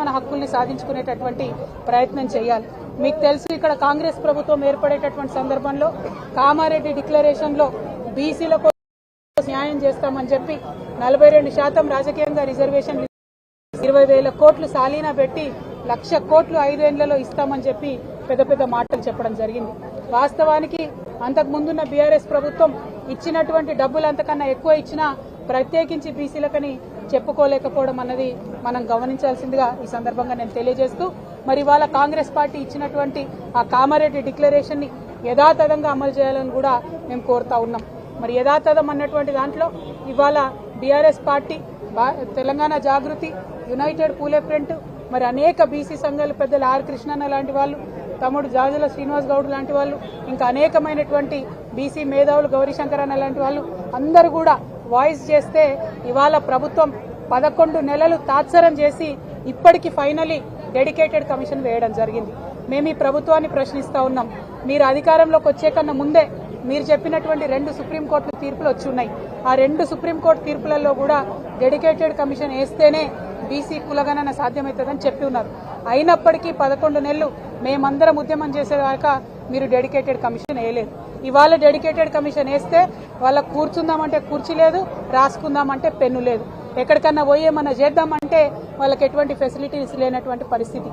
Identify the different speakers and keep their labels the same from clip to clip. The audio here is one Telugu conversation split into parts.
Speaker 1: మన హక్కుల్ని సాధించుకునేటటువంటి ప్రయత్నం చేయాలి. మీకు తెలుసు ఇక్కడ కాంగ్రెస్ ప్రభుత్వం ఏర్పడేటటువంటి సందర్భంలో కామారెడ్డి డిక్లరేషన్లో కోసం న్యాయం చేస్తామని చెప్పి నలభై రెండు శాతం రాజకీయంగా రిజర్వేషన్ ఇరవై వేల కోట్లు సాలీనా పెట్టి లక్ష కోట్లు ఐదేళ్ళలో ఇస్తామని చెప్పి పెద్ద పెద్ద మాటలు చెప్పడం జరిగింది. వాస్తవానికి అంతకు ముందున్న బీఆర్ఎస్ ప్రభుత్వం ఇచ్చినటువంటి డబ్బులు అంతకన్నా ఎక్కువ ఇచ్చినా ప్రత్యేకించి బీసీలకని చెప్పుకోలేకపోవడం అన్నది మనం గమనించాల్సిందిగా ఈ సందర్భంగా నేను తెలియజేస్తూ మరి ఇవాళ కాంగ్రెస్ పార్టీ ఇచ్చినటువంటి ఆ కామారెడ్డి డిక్లరేషన్ని యథాతథంగా అమలు చేయాలని కూడా మేము కోరుతా ఉన్నాం. మరి యథాతథం అన్నటువంటి దాంట్లో ఇవాళ BRS party Telangana Jagruthi united Phule front మరి అనేక బీసీ సంఘాల పెద్దలు ఆర్ కృష్ణన్న లాంటి వాళ్ళు తమ్ముడు జాజుల శ్రీనివాస్ గౌడ్ లాంటి వాళ్ళు ఇంకా అనేకమైనటువంటి బీసీ మేధావులు గౌరీశంకర్ అన్న లాంటి వాళ్ళు అందరూ కూడా వాయిస్ చేస్తే ఇవాళ ప్రభుత్వం పదకొండు నెలలు తాత్సరం చేసి ఇప్పటికి ఫైనలీ డెడికేటెడ్ కమిషన్ వేయడం జరిగింది. మేము ఈ ప్రభుత్వాన్ని ప్రశ్నిస్తూ ఉన్నాం. మీరు అధికారంలోకి వచ్చే కన్నా ముందే మీరు చెప్పినటువంటి రెండు సుప్రీంకోర్టు తీర్పులు వచ్చి ఉన్నాయి. ఆ రెండు సుప్రీంకోర్టు తీర్పులలో కూడా డెడికేటెడ్ కమిషన్ వేస్తేనే బీసీ కులగణన సాధ్యమవుతుందని చెప్పి ఉన్నారు. అయినప్పటికీ పదకొండు నెలలు మేమందరం ఉద్యమం చేసేదాకా మీరు డెడికేటెడ్ కమిషన్ వేయలేదు. ఇవాళ డెడికేటెడ్ కమిషన్ వేస్తే వాళ్ళ కూర్చుందామంటే కుర్చీ లేదు రాసుకుందామంటే పెన్ను లేదు. ఎక్కడికన్నా పోయి ఏమన్నా చేద్దామంటే వాళ్ళకి ఎటువంటి ఫెసిలిటీస్ లేనటువంటి పరిస్థితి.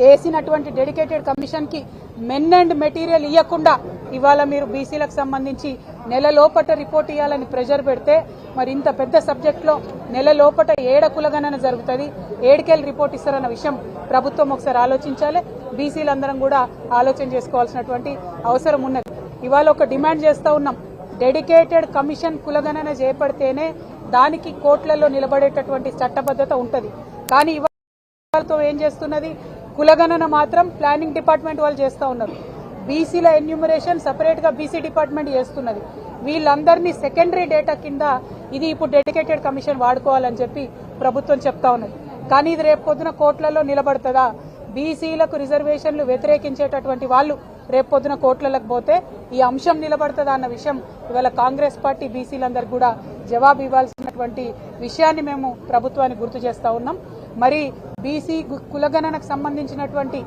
Speaker 1: వేసినటువంటి డెడికేటెడ్ కమిషన్కి మెన్ అండ్ మెటీరియల్ ఇవ్వకుండా ఇవాళ మీరు బీసీలకు సంబంధించి నెల లోపట రిపోర్ట్ ఇవ్వాలని ప్రెషర్ పెడితే మరి ఇంత పెద్ద సబ్జెక్ట్లో నెల లోపట ఏడ కులగణన జరుగుతుంది ఏడుకెళ్ళి రిపోర్ట్ ఇస్తారన్న విషయం ప్రభుత్వం ఒకసారి ఆలోచించాలి. బీసీలందరం కూడా ఆలోచన చేసుకోవాల్సినటువంటి అవసరం ఉన్నది. ఇవాళ ఒక డిమాండ్ చేస్తూ ఉన్నాం. డెడికేటెడ్ కమిషన్ కులగణన చేపడితేనే దానికి కోట్లలో నిలబడేటటువంటి చట్టబద్ధత ఉంటుంది. కానీ ఇవాళతో ఏం చేస్తున్నది? కులగణన మాత్రం ప్లానింగ్ డిపార్ట్మెంట్ వాళ్ళు చేస్తూ ఉన్నారు. బీసీల ఎన్యూమరేషన్ సపరేట్గా బీసీ డిపార్ట్మెంట్ చేస్తున్నది. వీళ్ళందరినీ సెకండరీ డేటా కింద ఇది ఇప్పుడు డెడికేటెడ్ కమిషన్ వాడుకోవాలని చెప్పి ప్రభుత్వం చెప్తా ఉన్నది. కానీ ఇది రేపు పొద్దున కోట్లలో నిలబడుతుందా? బీసీలకు రిజర్వేషన్లు వ్యతిరేకించేటటువంటి వాళ్ళు రేపు పొద్దున కోట్లకు పోతే ఈ అంశం నిలబడుతుందా అన్న విషయం ఇవాళ కాంగ్రెస్ పార్టీ బీసీలందరూ కూడా జవాబు ఇవ్వాల్సినటువంటి విషయాన్ని మేము ప్రభుత్వానికి గుర్తు చేస్తూ ఉన్నాం. మరి బీసీ కులగణనకు సంబంధించినటువంటి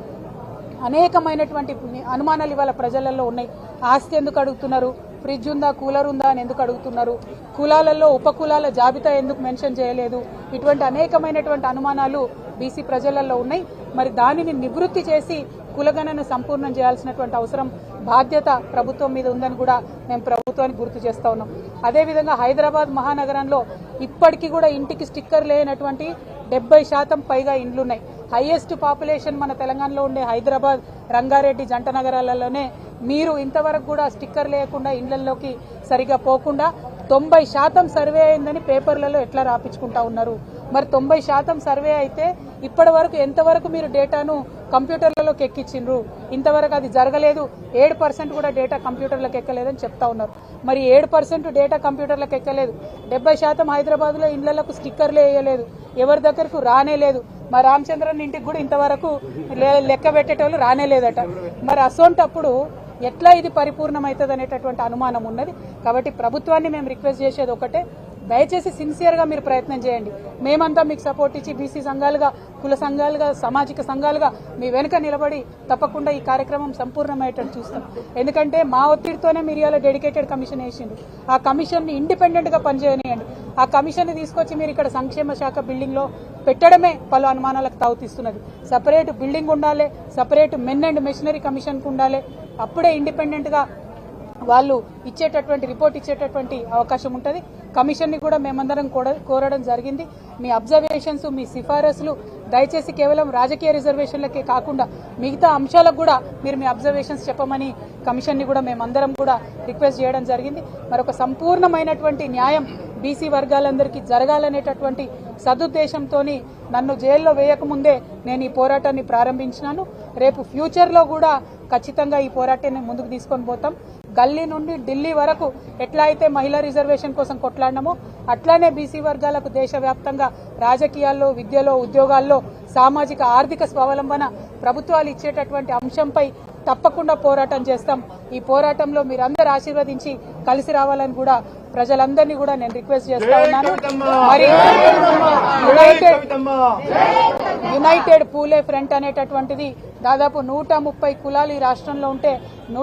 Speaker 1: అనేకమైనటువంటి అనుమానాలు ఇవాళ ప్రజలలో ఉన్నాయి. ఆస్తి ఎందుకు అడుగుతున్నారు? ఫ్రిడ్జ్ ఉందా? కూలర్ ఉందా? అని ఎందుకు అడుగుతున్నారు? కులాలలో ఉపకులాల జాబితా ఎందుకు మెన్షన్ చేయలేదు? ఇటువంటి అనేకమైనటువంటి అనుమానాలు బీసీ ప్రజలలో ఉన్నాయి. మరి దానిని నివృత్తి చేసి కులగణను సంపూర్ణం చేయాల్సినటువంటి అవసరం బాధ్యత ప్రభుత్వం మీద ఉందని కూడా మేము ప్రభుత్వానికి గుర్తు చేస్తా ఉన్నాం. అదేవిధంగా హైదరాబాద్ మహానగరంలో ఇప్పటికీ కూడా ఇంటికి స్టిక్కర్ లేనటువంటి డెబ్బై శాతం పైగా ఇండ్లున్నాయి. హైయెస్ట్ పాపులేషన్ మన తెలంగాణలో ఉండే హైదరాబాద్ రంగారెడ్డి జంట నగరాలలోనే మీరు ఇంతవరకు కూడా స్టిక్కర్ లేకుండా ఇండ్లలోకి సరిగా పోకుండా తొంభై శాతం సర్వే అయిందని పేపర్లలో ఎట్లా రాపించుకుంటా ఉన్నారు? మరి తొంభై శాతం సర్వే అయితే ఇప్పటి వరకు ఎంతవరకు మీరు డేటాను కంప్యూటర్లలోకి ఎక్కించిండ్రు. ఇంతవరకు అది జరగలేదు. ఏడు పర్సెంట్ కూడా డేటా కంప్యూటర్లకు ఎక్కలేదని చెప్తా ఉన్నారు. మరి ఏడు పర్సెంట్ డేటా కంప్యూటర్లకు ఎక్కలేదు. డెబ్బై శాతం హైదరాబాద్లో లో స్టిక్కర్లు వేయలేదు. ఎవరి దగ్గరకు రానే లేదు. మా రామచంద్రన్ ఇంటికి కూడా ఇంతవరకు లే- లెక్క పెట్టేటోళ్ళు రానే లేదట. మరి అసోంటప్పుడు ఎట్లా ఇది పరిపూర్ణమవుతుంది అనేటటువంటి అనుమానం ఉన్నది. కాబట్టి ప్రభుత్వాన్ని మేము రిక్వెస్ట్ చేసేది ఒకటే. దయచేసి సిన్సియర్గా మీరు ప్రయత్నం చేయండి. మేమంతా మీకు సపోర్ట్ ఇచ్చి బీసీ సంఘాలుగా కుల సంఘాలుగా సామాజిక సంఘాలుగా మీ వెనుక నిలబడి తప్పకుండా ఈ కార్యక్రమం సంపూర్ణమయ్యేటట్టు చూస్తాం. ఎందుకంటే మా ఒత్తిడితోనే మీరు ఇవాళ డెడికేటెడ్ కమిషన్ వేసిండు ఆ కమిషన్ని ఇండిపెండెంట్గా పనిచేయనియండి. ఆ కమిషన్ని తీసుకొచ్చి మీరు ఇక్కడ సంక్షేమ శాఖ బిల్డింగ్లో పెట్టడమే పలు అనుమానాలకు తావుతీస్తున్నది. సపరేట్ బిల్డింగ్ ఉండాలి సపరేట్ మెన్ అండ్ మెషినరీ కమిషన్కు ఉండాలి. అప్పుడే ఇండిపెండెంట్గా వాళ్ళు ఇచ్చేటటువంటి రిపోర్ట్ ఇచ్చేటటువంటి అవకాశం ఉంటుంది. కమిషన్ని కూడా మేమందరం కోరడం జరిగింది. మీ అబ్జర్వేషన్స్ మీ సిఫారసులు దయచేసి కేవలం రాజకీయ రిజర్వేషన్లకే కాకుండా మిగతా అంశాలకు కూడా మీరు మీ అబ్జర్వేషన్స్ చెప్పమని కమిషన్ని కూడా మేమందరం కూడా రిక్వెస్ట్ చేయడం జరిగింది. మరొక సంపూర్ణమైనటువంటి న్యాయం బీసీ వర్గాలందరికీ జరగాలనేటటువంటి సదుద్దేశంతో నన్ను జైల్లో వేయకముందే నేను ఈ పోరాటాన్ని ప్రారంభించినాను. రేపు ఫ్యూచర్లో కూడా ఖచ్చితంగా ఈ పోరాటాన్ని ముందుకు తీసుకొని పోతాం. గల్లీ నుండి ఢిల్లీ వరకు ఎట్లా అయితే మహిళా రిజర్వేషన్ కోసం కొట్లాడినామో అట్లానే బీసీ వర్గాలకు దేశవ్యాప్తంగా రాజకీయాల్లో విద్యలో ఉద్యోగాల్లో సామాజిక ఆర్థిక స్వావలంబన ప్రభుత్వాలు ఇచ్చేటటువంటి అంశంపై తప్పకుండా పోరాటం చేస్తాం. ఈ పోరాటంలో మీరందరూ ఆశీర్వదించి కలిసి రావాలని కూడా ప్రజలందరినీ కూడా నేను రిక్వెస్ట్ చేస్తా ఉన్నాను. మరి యునైటెడ్ యునైటెడ్ పూలే ఫ్రంట్ అనేటటువంటిది దాదాపు నూట ముప్పై కులాలు ఈ రాష్ట్రంలో ఉంటే నూట